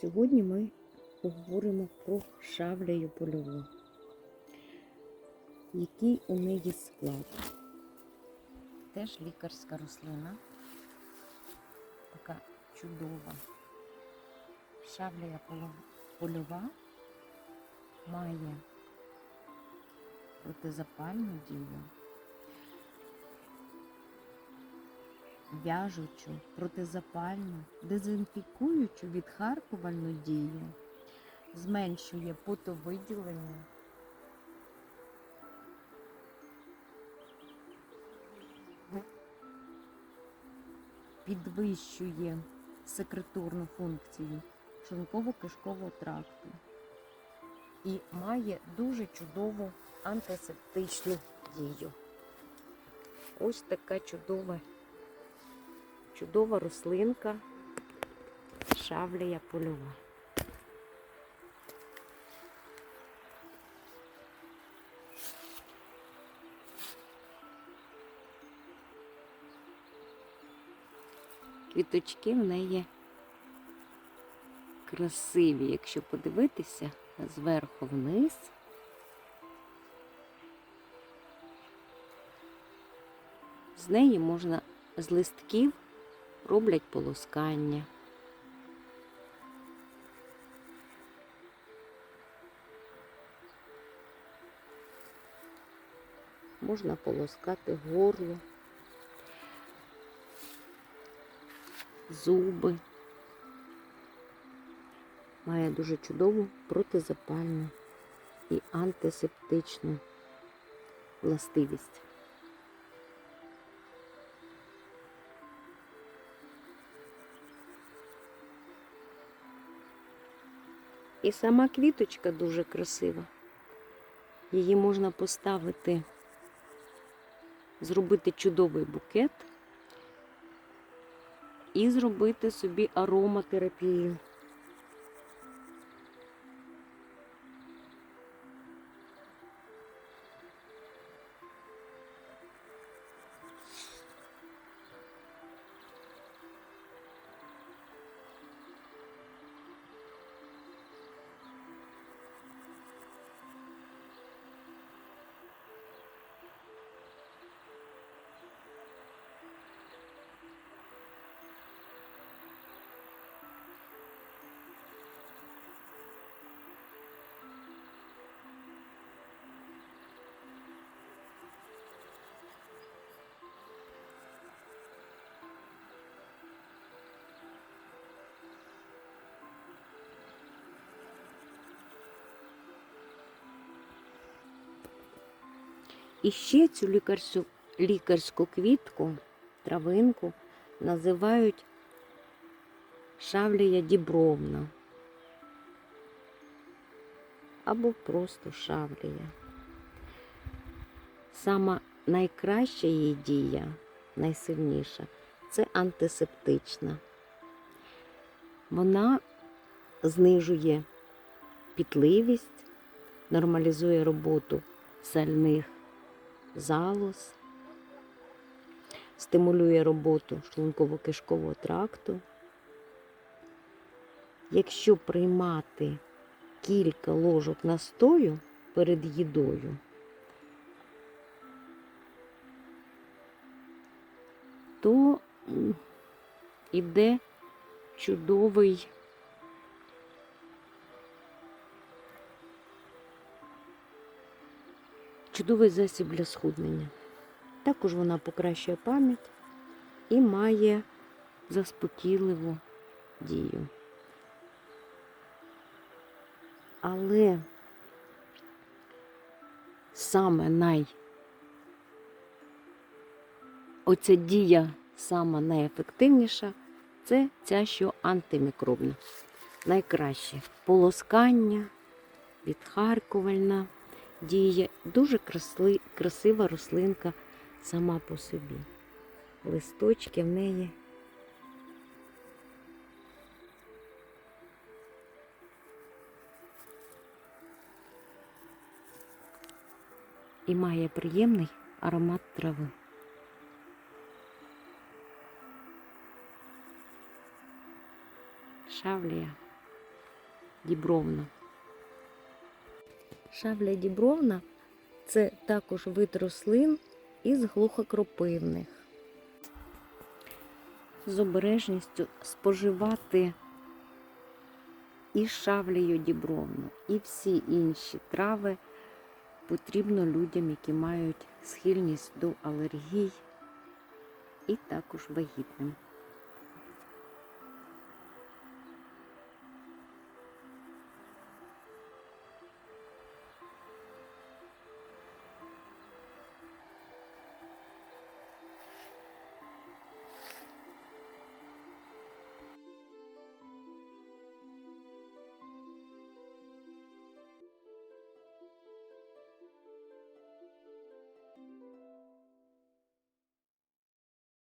Сьогодні ми поговоримо про шавлею польову. Який у неї склад? Теж лікарська рослина. Така чудова. Шавлея польова має протизапальну дію, в'яжучу, протизапальну, дезінфікуючу відхаркувальну дію, зменшує потовиділення, підвищує секреторну функцію шлунково-кишкового тракту і має дуже чудову антисептичну дію. Ось така чудова, чудова рослинка шавлія польова. Квіточки в неї красиві, якщо подивитися зверху вниз. З неї можна з листків роблять полоскання. Можна полоскати горло, зуби. Має дуже чудову протизапальну і антисептичну властивість. І сама квіточка дуже красива. Її можна поставити, зробити чудовий букет і зробити собі ароматерапію. І ще цю лікарську, лікарську квітку, травинку називають шавлія дібровна або просто шавлія. Сама найкраща її дія, найсильніша це антисептична. Вона знижує пітливість, нормалізує роботу сальних залоз, стимулює роботу шлунково-кишкового тракту. Якщо приймати кілька ложок настою перед їдою, то м, іде чудовий чудовий засіб для схуднення. Також вона покращує пам'ять і має заспокійливу дію. Але саме най оця дія сама найефективніша це ця, що антимікробна. Найкраще полоскання, відхаркувальна діє. Дуже красли, красива рослинка сама по собі. Листочки в неї. І має приємний аромат трави. Шавлія дібровна. Шавля дібровна це також вид рослин із глухокропивних. З обережністю споживати і шавлею дібровну, і всі інші трави потрібно людям, які мають схильність до алергій, і також вагітним.